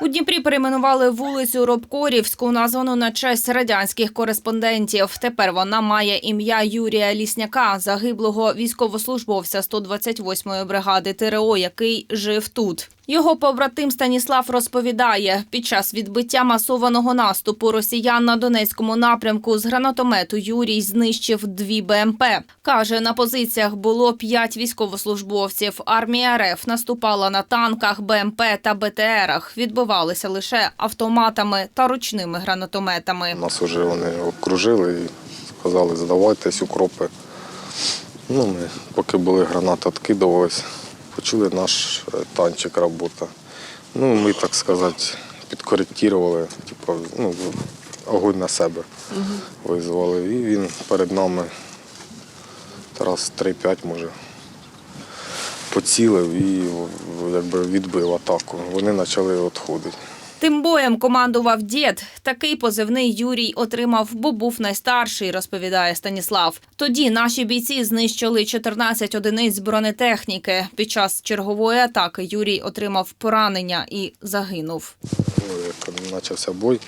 У Дніпрі перейменували вулицю Робкорівську, названу на честь радянських кореспондентів. Тепер вона має ім'я Юрія Лісняка, загиблого військовослужбовця 128-ї бригади ТРО, який жив тут. Його побратим Станіслав розповідає, під час відбиття масованого наступу росіян на Донецькому напрямку з гранатомету Юрій знищив дві БМП. Каже, на позиціях було п'ять військовослужбовців. Армія РФ наступала на танках, БМП та БТРах. Відбивалися лише автоматами та ручними гранатометами. Нас вже вони окружили і сказали, здавайтесь, укропи. Ну, ми, поки були гранати відкидувалися, почули наш е, танчик робота. Ну, ми, так сказати, підкоректували, типу, ну, огонь на себе визвали. І він перед нами раз 3-5 може поцілив і якби відбив атаку. Вони почали відходити. Тим боєм командував дід. Такий позивний Юрій отримав, бо був найстарший, розповідає Станіслав. Тоді наші бійці знищили 14 одиниць бронетехніки. Під час чергової атаки Юрій отримав поранення і загинув. Ну, як почався бой,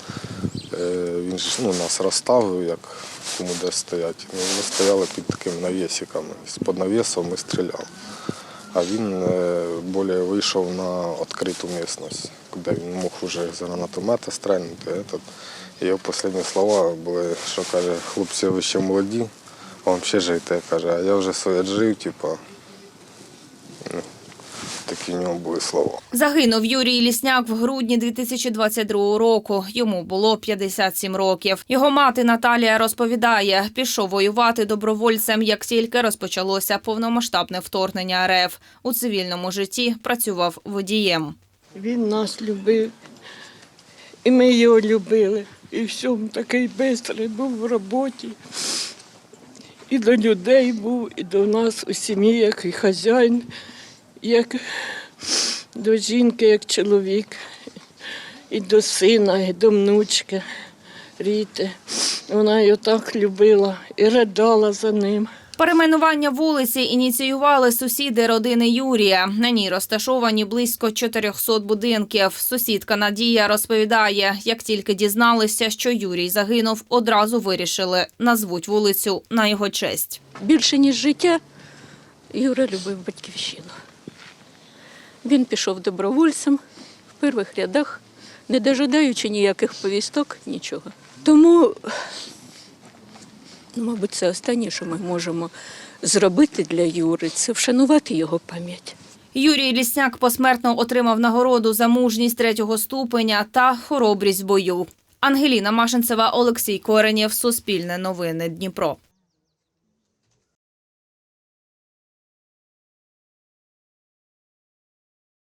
е, він ну, нас розставив, як кому де стоять. Ну, Ми стояли під такими навісиками. З-під навісом ми стріляли. А він більше вийшов на відкриту місцевість, де він мог вже з гранатомета стрельнути. Його останні слова були, що каже, хлопці, ви ще молоді, вам ще жити. Каже, а я вже своє жив, типу. Такі в нього були слова. Загинув Юрій Лісняк в грудні 2022 року. Йому було 57 років. Його мати Наталія розповідає, пішов воювати добровольцем, як тільки розпочалося повномасштабне вторгнення РФ. У цивільному житті працював водієм. Він нас любив, і ми його любили. І всьому такий бистрий був в роботі. І до людей був, і до нас у сім'ї, як і хазяїн, як до жінки, як чоловік, і до сина, і до внучки Ріти. Вона його так любила і ридала за ним. Перейменування вулиці ініціювали сусіди родини Юрія. На ній розташовані близько 400 будинків. Сусідка Надія розповідає, як тільки дізналися, що Юрій загинув, одразу вирішили назвуть вулицю на його честь. більше ніж життя, Юра любив батьківщину. Він пішов добровольцем в перших рядах, не дожидаючи ніяких повісток, нічого. Тому, ну, мабуть, це останнє, що ми можемо зробити для Юри, це вшанувати його пам'ять. Юрій Лісняк посмертно отримав нагороду за мужність третього ступеня та хоробрість бою. Ангеліна Машинцева, Олексій Коренєв, Суспільне новини Дніпро.